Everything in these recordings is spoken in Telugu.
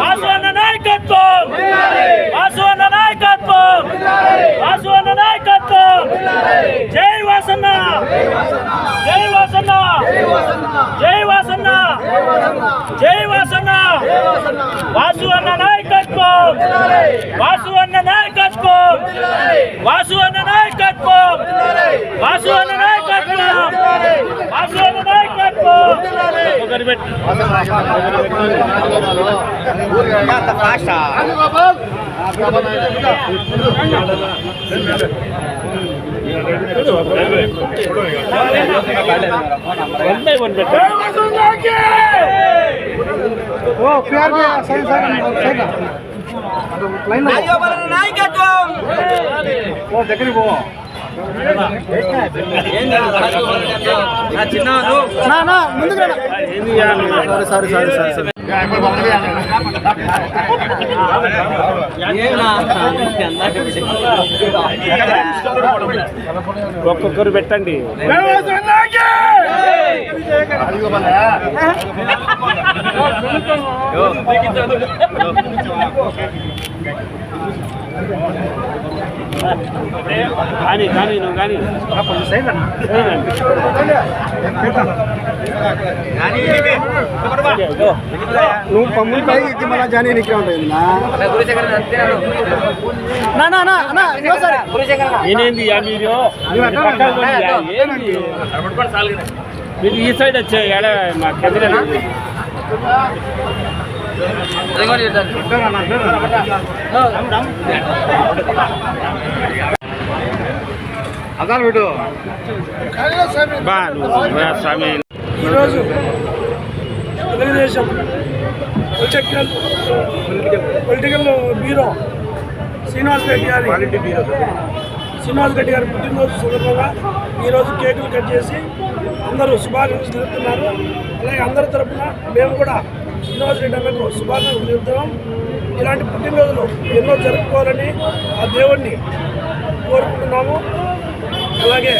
వాసువన్న నాయకత్వం వాసువన్న నాయకత్వం వాసువన్న నాయకత్వం జై వాసన్న జై వాసన్న జై వాసన్న జై వాసన్న వాసువన్న నాయకత్వం వాసువన్న నాయకత్వం వాసువన్న నాయకత్వం వాసువన్న నాయకత్వం వాసువన్న వన్ బై వన్ పెట్టండి నాయకత్వం! సారీ సారీ సారీ సారీ ఒక్కొక్కరు పెట్టండి. కానీ కానీ నువ్వు కానీ. నువ్వు పమ్ములు పైకి మళ్ళీ జానీ నీకే ఉంటుంది నా? నా నా నా ఇంకోసారి నేనేంది యా మీరు? ఈ సైడ్ వచ్చే మా కెదిరేనా అదాలు పెట్టు బా నువ్వు రా స్వామి. ఈరోజు Telugudesam political political bureau Srinivas Reddy గారి శ్రీనివాస్ రెడ్డి గారి పుట్టినరోజు సందర్భంగా ఈరోజు కేకులు కట్ చేసి అందరూ శుభాకాంక్షలు తెలుపుతున్నారు. అలాగే అందరి తరఫున మేము కూడా శ్రీనివాస్ రెడ్డి అన్నకు శుభాకాంక్షలు చెప్తున్నాం ఇలాంటి పుట్టినరోజులు ఎన్నో జరుపుకోవాలని ఆ దేవుణ్ణి కోరుకుంటున్నాము. అలాగే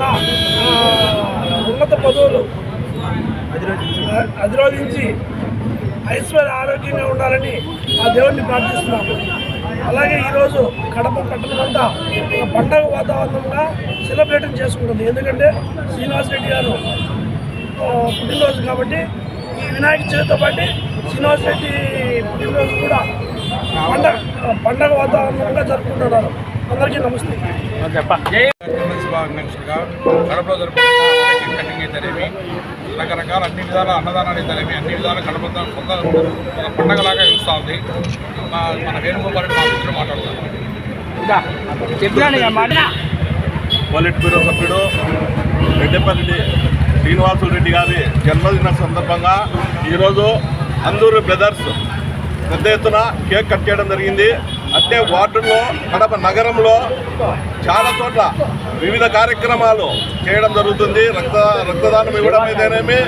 నా ఉన్నత పదవులు అధిరోధించి ఐశ్వర్య ఆరోగ్యంగా ఉండాలని ఆ దేవుణ్ణి ప్రార్థిస్తున్నాము. అలాగే ఈరోజు కడప పట్టణమంతా ఒక పండగ వాతావరణంగా సెలబ్రేట్ చేసుకుంటుంది. ఎందుకంటే శ్రీనివాస్ రెడ్డి గారు పుట్టినరోజు కాబట్టి ఈ వినాయక చవితితో పాటు శ్రీనివాస్ రెడ్డి పుట్టినరోజు కూడా పండగ పండగ వాతావరణంగా జరుపుకుంటున్నారు. అందరికీ నమస్తే. కడపలో కటింగ్ అయితేనేమి రకరకాల అన్ని విధాల అన్నదానాలు అయితేనేమి అన్ని విధాల కడప కొంత పండగలాగా ఇస్తూ ఉంది. మా మన వేణుగోపాల్ రెడ్డి మా మిత్రులు మాట్లాడుతున్నారు. పొలిట్ బ్యూరో సభ్యుడు రెడ్డిపల్లి శ్రీనివాసులు రెడ్డి గారి జన్మదిన సందర్భంగా ఈరోజు అందూరు బ్రదర్స్ పెద్ద ఎత్తున కేక్ కట్ చేయడం జరిగింది. అంటే వార్డుల్లో కడప నగరంలో చాలా చోట్ల వివిధ కార్యక్రమాలు చేయడం జరుగుతుంది. రక్త రక్తదానం ఇవ్వడం అయితేనేమి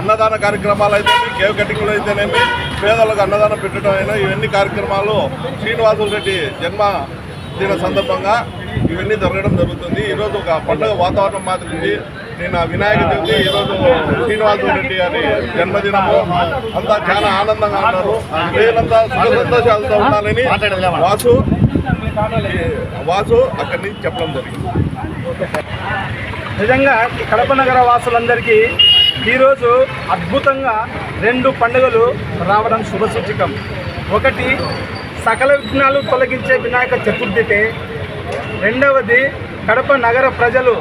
అన్నదాన కార్యక్రమాలు అయితేనేమి కేక్ కటింగ్లు అయితేనేమి పేదలకు అన్నదానం పెట్టడం అయినా ఇవన్నీ కార్యక్రమాలు శ్రీనివాసులు రెడ్డి జన్మదిన సందర్భంగా ఇవన్నీ జరగడం జరుగుతుంది. ఈరోజు ఒక పండుగ వాతావరణం మాత్రమే నిన్న వినాయక చవితి ఈరోజు శ్రీనివాస రెడ్డి గారి జన్మదినము. అంతా చాలా ఆనందంగా ఉన్నారు. ప్రజలంతా సుఖ సంతోషాలతో ఉండాలని వాసు వాసు అక్కడి నుంచి చెప్పడం జరిగింది. నిజంగా కడప నగర వాసులందరికీ ఈరోజు అద్భుతంగా రెండు పండుగలు రావడం శుభసూచకం ఒకటి సకల విఘ్నాలు తొలగించే వినాయక చతుర్థితే రెండవది కడప నగర ప్రజలు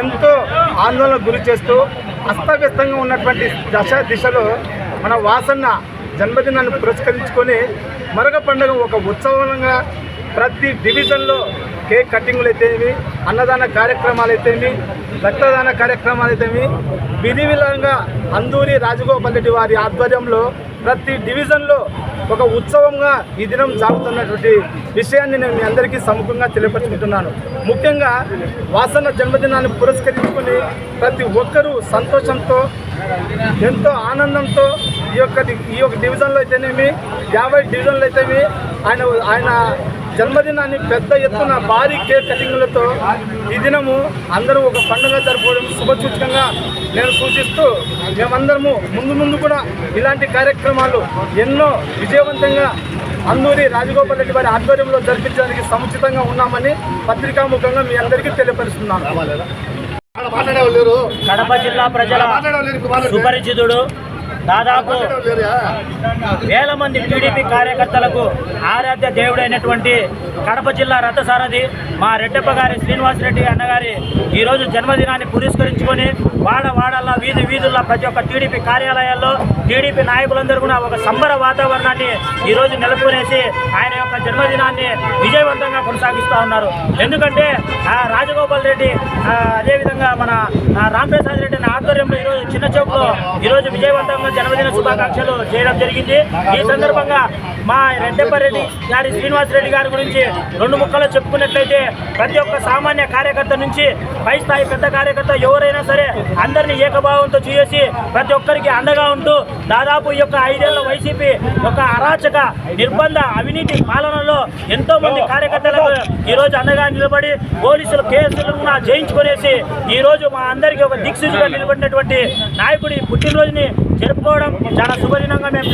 ఎంతో ఆందోళనకు గురి చేస్తూ అస్తవ్యస్తంగా ఉన్నటువంటి దశ దిశలో మన వాసన్న జన్మదినాన్ని పురస్కరించుకొని మరొక పండుగ ఒక ఉత్సవంగా ప్రతి డివిజన్లో కేక్ కటింగ్లు అయితేమి అన్నదాన కార్యక్రమాలు అయితేమి రక్తదాన కార్యక్రమాలు అయితేమి విధి విధంగా అందూరి రాజగోపాల్ రెడ్డి వారి ఆధ్వర్యంలో ప్రతి డివిజన్లో ఒక ఉత్సవంగా ఈ దినం సాగుతున్నటువంటి విషయాన్ని నేను మీ అందరికీ సముఖంగా తెలియపరుచుకుంటున్నాను. ముఖ్యంగా వాసన్న జన్మదినాన్ని పురస్కరించుకొని ప్రతి ఒక్కరూ సంతోషంతో ఎంతో ఆనందంతో ఈ యొక్క ఈ యొక్క డివిజన్లో అయితేనేమి యాభై డివిజన్లు అయితేమి ఆయన ఆయన జన్మదినాన్ని పెద్ద ఎత్తున భారీ కేక్ కటింగ్లతో ఈ దినము అందరూ ఒక పండుగ జరుపుకోవడం శుభసూచకంగా నేను సూచిస్తూ మేమందరము ముందు ముందు కూడా ఇలాంటి కార్యక్రమాలు ఎన్నో విజయవంతంగా అందూరి రాజగోపాల్ రెడ్డి వారి ఆధ్వర్యంలో జరిపించడానికి సముచితంగా ఉన్నామని పత్రికాముఖంగా మీ అందరికీ తెలియపరుస్తున్నాను. కడప జిల్లా ప్రజల సుపరిచితుడు దాదాపు వేల మంది టీడీపీ కార్యకర్తలకు ఆరాధ్య దేవుడైనటువంటి కడప జిల్లా రథసారథి మా రెడ్డప్ప గారి శ్రీనివాసరెడ్డి అన్నగారి ఈరోజు జన్మదినాన్ని పురస్కరించుకొని వాడ వాడల్లా వీధి వీధుల్లో ప్రతి ఒక్క టీడీపీ కార్యాలయాల్లో టీడీపీ నాయకులందరూ కూడా ఒక సంబర వాతావరణాన్ని ఈరోజు నెలకొనేసి ఆయన యొక్క జన్మదినాన్ని విజయవంతంగా కొనసాగిస్తూ ఉన్నారు. ఎందుకంటే రాజగోపాల్ రెడ్డి అదేవిధంగా మన రామ్ ప్రసాద్ రెడ్డి అనే ఆధ్వర్యంలో ఈరోజు చిన్న చౌక్లో ఈరోజు విజయవంతంగా జన్మదిన శుభాకాంక్షలు చేయడం జరిగింది. ఈ సందర్భంగా మా రెడ్డి గారి శ్రీనివాస్ రెడ్డి గారి గురించి రెండు ముక్కలు చెప్పుకున్నట్లయితే ప్రతి ఒక్క సామాన్య కార్యకర్త నుంచి పై స్థాయి పెద్ద కార్యకర్త ఎవరైనా సరే అందరినీ ఏకభావంతో చేసి ప్రతి ఒక్కరికి అండగా ఉంటూ దాదాపు ఈ యొక్క ఐదేళ్ళ వైసీపీ యొక్క అరాచక నిర్బంధ అవినీతి పాలనలో ఎంతో మంది కార్యకర్తలకు ఈరోజు అండగా నిలబడి పోలీసులు కేసులు జయించుకునేసి ఈ రోజు మా అందరికీ ఒక దిక్సూచిగా నిలబడినటువంటి నాయకుడి పుట్టినరోజుని జరుపుకోవడం చాలా శుభదినంగా మేము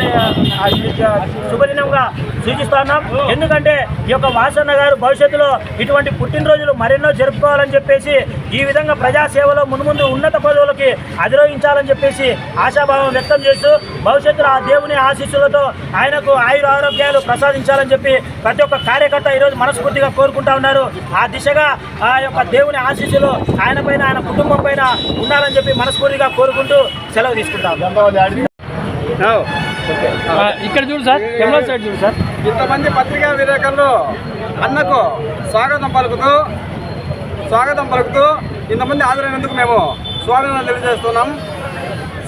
శుభదినంగా సూచిస్తున్నాం. ఎందుకంటే ఈ యొక్క వాసన్న గారు భవిష్యత్తులో ఇటువంటి పుట్టినరోజులు మరెన్నో జరుపుకోవాలని చెప్పేసి ఈ విధంగా ప్రజాసేవలో మున్ముందు ఉన్నత పదవులకి అధిరోహించాలని చెప్పేసి ఆశాభావం వ్యక్తం చేస్తూ భవిష్యత్తులో ఆ దేవుని ఆశీస్సులతో ఆయనకు ఆయుర ఆరోగ్యాలు ప్రసాదించాలని చెప్పి ప్రతి ఒక్క కార్యకర్త ఈరోజు మనస్ఫూర్తిగా కోరుకుంటా ఉన్నారు. ఆ దిశగా ఆ యొక్క దేవుని ఆశీస్సులు ఆయన పైన ఆయన కుటుంబం పైన ఉండాలని చెప్పి మనస్ఫూర్తిగా కోరుకుంటూ సెలవు తీసుకుంటాం ఇక్కడ చూడు సార్ కెమెరా సైడ్ చూడు సార్. ఇంతమంది పత్రికా విలేకరులు అన్నకు స్వాగతం పలుకుతూ స్వాగతం పలుకుతూ ఇంతమంది హాజరైనందుకు మేము స్వాగతం తెలియజేస్తున్నాం.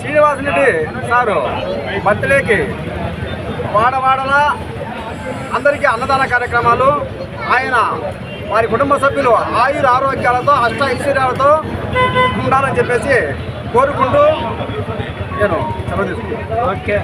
శ్రీనివాసరెడ్డి సారు బర్త్డేకి వాడవాడలా అందరికీ అన్నదాన కార్యక్రమాలు. ఆయన వారి కుటుంబ సభ్యులు ఆయుర ఆరోగ్యాలతో అష్ట ఐశ్వర్యాలతో ఉండాలని చెప్పేసి కోరుకుంటూ నేను సెలవు తీసుకుంటాను ఓకే